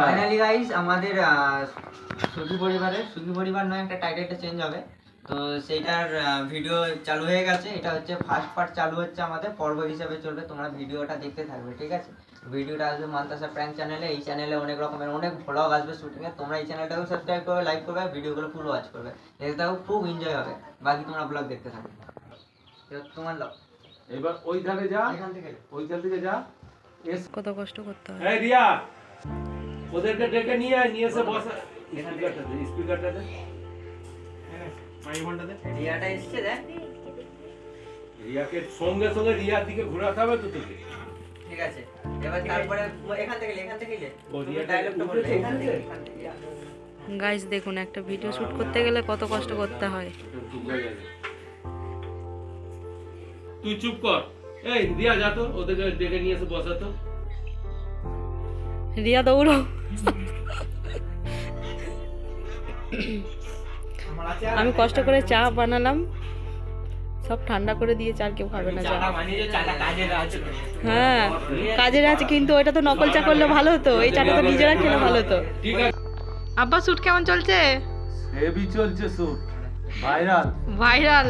Finally guys আমাদের সুখী পরিবারের সুখী পরিবার নয় একটা টাইটেলটা চেঞ্জ হবে। তো সেইটার ভিডিও চালু হয়ে গেছে। এটা হচ্ছে ফার্স্ট পার্ট চালু হচ্ছে আমাদের পর্ব হিসাবে চলবে। তোমরা ভিডিওটা দেখতে থাকবে ঠিক আছে? ভিডিওটা আসবে মান্তাসা প্র্যাঙ্ক চ্যানেলে এই চ্যানেলে অনেক রকমের অনেক ভ্লগ আসবে শুটিং এ তোমরা এই চ্যানেলটাকেও সাবস্ক্রাইব করবে লাইক করবে ভিডিওগুলো ফুল ওয়াচ করবে। দেখতে থাকো খুব এনজয় হবে। বাকি তোমরা ব্লগ দেখতে থাকবে তোমার লগ এবার ওই ধারে যা এখান থেকে। ওই ধার থেকে যা। কত কষ্ট করতে হয়। এই রিয়া! ওদেরকে ডেকে নিয়ে আয় নিয়ে এসে বসা। স্পিকারটা দে স্পিকারটা দে। রিয়াটা এসছে দেখ। রিয়াকে সঙ্গে সঙ্গে রিয়ার দিকে ঘোরাতে হবে তো তোকে। ঠিক আছে। এবার তারপরে এখান থেকে এখান থেকে ও, রিয়াটা ডায়লগটা বলবে উঠেছে, এখান থেকে? উঠেছে? এখান থেকে। গাইস দেখুন একটা ভিডিও শুট করতে গেলে কত কষ্ট করতে হয়। তুই চুপ কর। এই রিয়া যা তো ওদেরকে ডেকে নিয়ে এসে বসা তো। রিয়া দৌড়ো। আমি কষ্ট করে চা বানালাম। সব ঠান্ডা করে দিয়ে আর কেউ খাবে না চা। হ্যাঁ কাজের আছে কিন্তু ওইটা তো নকল চা করলে ভালো হতো। এই চাটা তো নিজেরা খেলে ভালো হতো। আব্বা শুট কেমন চলছে? হেভি চলছে শুট ভাইরাল ভাইরাল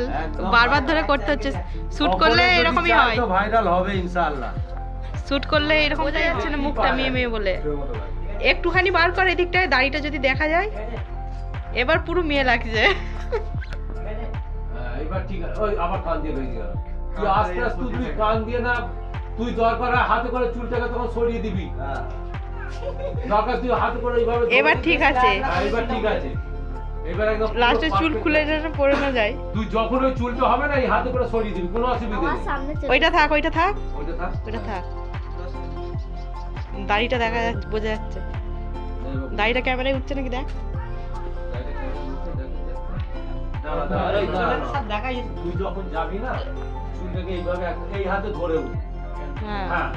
বারবার ধরে করতে হচ্ছে। শুট করলে এরকমই হয়। ভাইরাল হবে ইনশাআল্লাহ। শুট করলে এরকম বোঝা যাচ্ছে না মুখটা মেয়ে মেয়ে বলে। একটুখানি বার কর এদিকটায় দাড়িটা যদি দেখা যায় এবার পুরো মেয়ে লাগছে। হ্যাঁ, এবার ঠিক আছে। ওই আবার কান দিয়ে গেল। তুই আস্তে আস্তে তুই কান দিয়ে না তুই দরকার হয় হাতে করে চুলটাকে তখন সরিয়ে দিবি। দরকার তুই হাতে করে এইভাবে এবার ঠিক আছে। হ্যাঁ, এবার ঠিক আছে। এবার একদম লাস্টে চুল খুলে যেন পড়ে না যায়। তুই যখন ওই চুলটা হবে না এই হাতে করে সরিয়ে দিবি কোনো অসুবিধা নেই। ওইটা থাক ওইটা থাক। ওইটা থাক। ওইটা থাক। দাড়িটা দেখা যাচ্ছে বোঝা যাচ্ছে। দাড়িটা ক্যামেরায় উঠছে নাকি দেখ। দাঁড়া, দাঁড়া, এই দাঁড়া। সব দেখাই। যাচ্ছে। তুই যখন যাবি না চুলটাকে এইভাবে এই হাতে ধরে হ্যাঁ। হ্যাঁ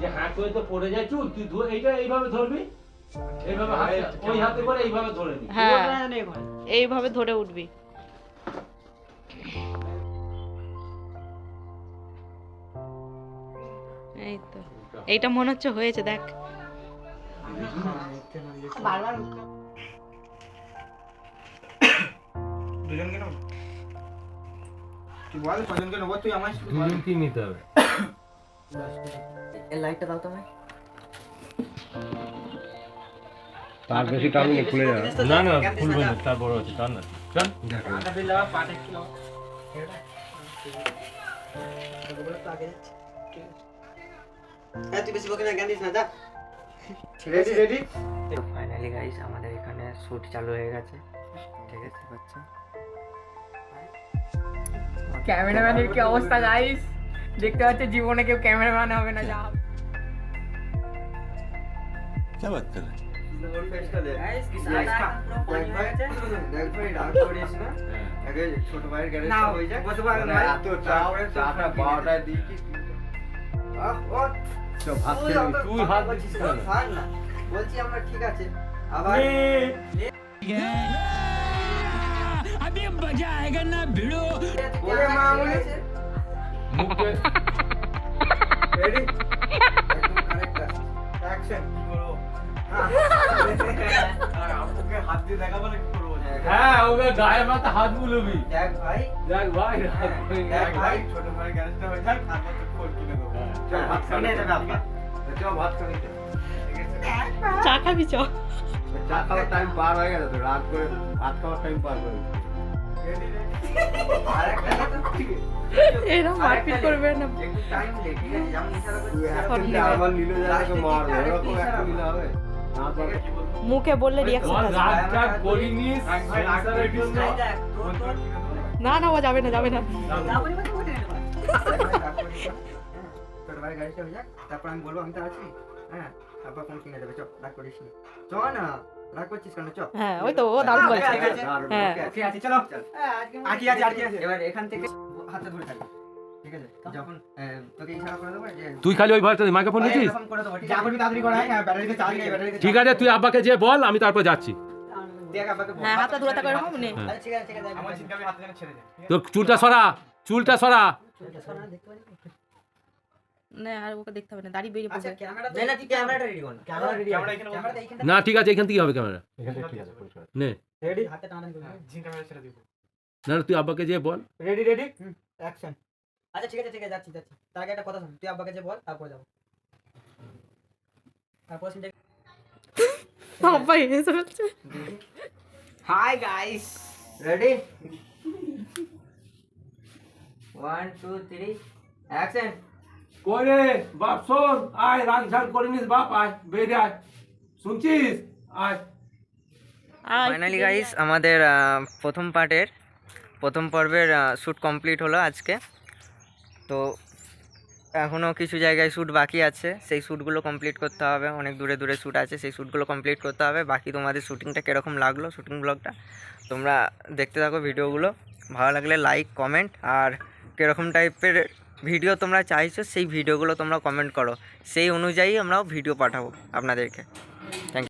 যে হাত করে তো পড়ে যায় চুল তুই এইটা এইভাবে ধরবি? এইভাবে হাত ওই হাতে করে এইভাবে ধরে নি হ্যাঁ। এইভাবে ধরে উঠবি। এই তো। এইটা মনে হচ্ছে হয়েছে দেখ। তার বেশি টানলে খুলে যাবে। না না খুলবে না তার বড় আছে টান না। পাটা একটু হ্যাঁ, তুই বেশি বকে না, জ্ঞান দিস না, যা। রেডি রেডি ফাইনালি গাইস আমাদের এখানে শুট চালু হয়ে গেছে। ঠিক আছে বাচ্চা। ক্যামেরাম্যানের কি অবস্থা গাইস দেখতে পাচ্ছে জীবনে কেউ ক্যামেরাম্যান হবে না যা। হবে। ছোট ভাইয়ের গ্যারেজ হয়ে যায় বারোটায় দিই কি। তুই হাত দিচ্ছিস কেন? বলছি আমরা ঠিক আছে। আবার ওরে মা বলে মুখে। রেডি একদম কারেক্ট অ্যাকশন কি করব? আমাকে হাত দিয়ে দেখাবো না কি করব হ্যাঁ ওকে গায়ে মাথা হাত বুলবি। দেখ ভাই। দেখ ভাই দেখ ভাই ছোট ভাই গ্যারেজটা হয়ে যাক তারপর চা খাবি চ। চা খাওয়ার টাইম পার হয়ে গেছে তো রাত করে ভাত খাওয়ার টাইম পার করে আরেকটা কথা ঠিক এরকম মারপিট করবে না। মুখে বললে রিয়াকশন না না ও যাবে না যাবে না। ভাই গাড়িটা হয়ে যাক তারপর আমি বলব আমি তো আছি। হ্যাঁ তারপর ফোন কিনে দেবে চ রাগ করিস নি। চ না রাগ করছিস কেন? চ হ্যাঁ ওই তো ও দারুণ বলছে। ঠিক আছে। হ্যাঁ। ঠিক আছে চলো। আর কি আছে আর কি আছে এবার এখান থেকে হাতে ধরে থাকবি ঠিক আছে? যখন আহ, তোকে ইশারা করে দেবো যে তুই খালি ওই হ্যাঁ ব্যাটারিতে ঠিক আছে তুই আব্বাকে যে বল আমি তারপর যাচ্ছি। হ্যাঁ আচ্ছা, ঠিক আছে ঠিক আছে আমার চিন্তা আমি হাতে যেন ছেড়ে দে তোর চুলটা সরা চুলটা সরা। না আর ওকে দেখতে হবে না দাড়ি বেরিয়ে আচ্ছা পড়বে। ক্যামেরা না তুই ক্যামেরাটা রেডি কর ক্যামেরা রেডি ক্যামেরা এখানে ক্যামেরাটা এখানে না ঠিক আছে এখান থেকে হবে ক্যামেরা। নে। রেডি হাতে টানাটানি করবি না না, তুই আব্বাকে যে বল। রেডি রেডি অ্যাকশন আচ্ছা ঠিক আছে ঠিক আছে যাচ্ছি যাচ্ছি। তার আগে একটা কথা শুন তুই আব্বাকে যে বল তারপর যাব। তারপর সিনটা বাবা এসে ফেলছে। Hi guys ready one two three action কই রে বাপ শোন আয় রাগ ঝাগ করিনিস বাপ আয় বেরিয়ে আয়। শুনছিস? আয়। ফাইনালি গাইস আমাদের প্রথম পার্টের প্রথম পর্বের শ্যুট কমপ্লিট হলো আজকে। তো এখনও কিছু জায়গায় শ্যুট বাকি আছে। সেই শ্যুটগুলো কমপ্লিট করতে হবে। অনেক দূরে দূরে শ্যুট আছে। সেই শ্যুটগুলো কমপ্লিট করতে হবে। বাকি তোমাদের শ্যুটিংটা কীরকম লাগল শ্যুটিং ব্লগটা তোমরা দেখতে থাকো ভিডিওগুলো। ভালো লাগলে লাইক কমেন্ট আর কীরকম টাইপের ভিডিও তোমরা চাইছো, সেই ভিডিওগুলো তোমরা কমেন্ট করো। সেই অনুযায়ী আমরাও ভিডিও পাঠাবো আপনাদেরকে। থ্যাংক